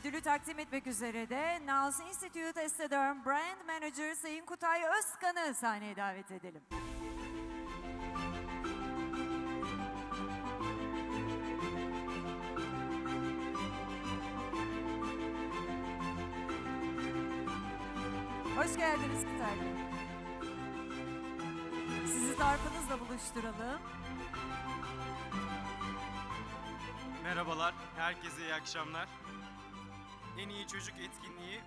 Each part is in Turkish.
Ödülü takdim etmek üzere de Nals Institute Estedern Brand Manager Sayın Kutay Özkan'ı sahneye davet edelim. Hoş geldiniz Kutay Bey. Sizi zarfınızla buluşturalım. Merhabalar, herkese iyi akşamlar. En iyi çocuk etkinliği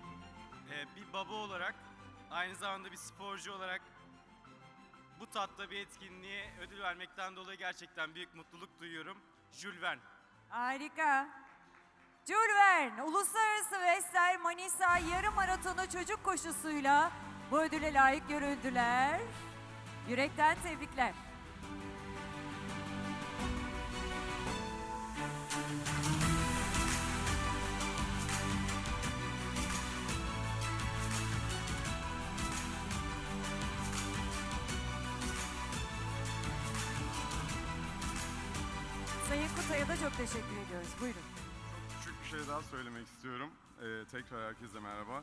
e, bir baba olarak, aynı zamanda bir sporcu olarak bu tatta bir etkinliğe ödül vermekten dolayı gerçekten büyük mutluluk duyuyorum. Jules Verne. Harika. Jules Verne, Uluslararası Vestel Manisa yarım maratonu çocuk koşusuyla bu ödüle layık görüldüler. Yürekten tebrikler. Sayın Kutay'a da çok teşekkür ediyoruz. Buyurun. Küçük bir şey daha söylemek istiyorum. Ee, tekrar herkese merhaba.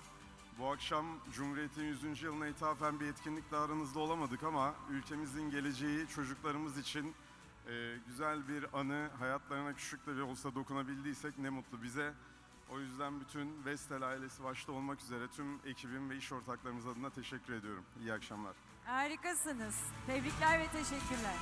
Bu akşam Cumhuriyet'in 100. yılına ithafen bir etkinlikle aranızda olamadık ama ülkemizin geleceği çocuklarımız için e, güzel bir anı, hayatlarına küçük de olsa dokunabildiysek ne mutlu bize. O yüzden bütün Vestel ailesi başta olmak üzere tüm ekibim ve iş ortaklarımız adına teşekkür ediyorum. İyi akşamlar. Harikasınız. Tebrikler ve teşekkürler.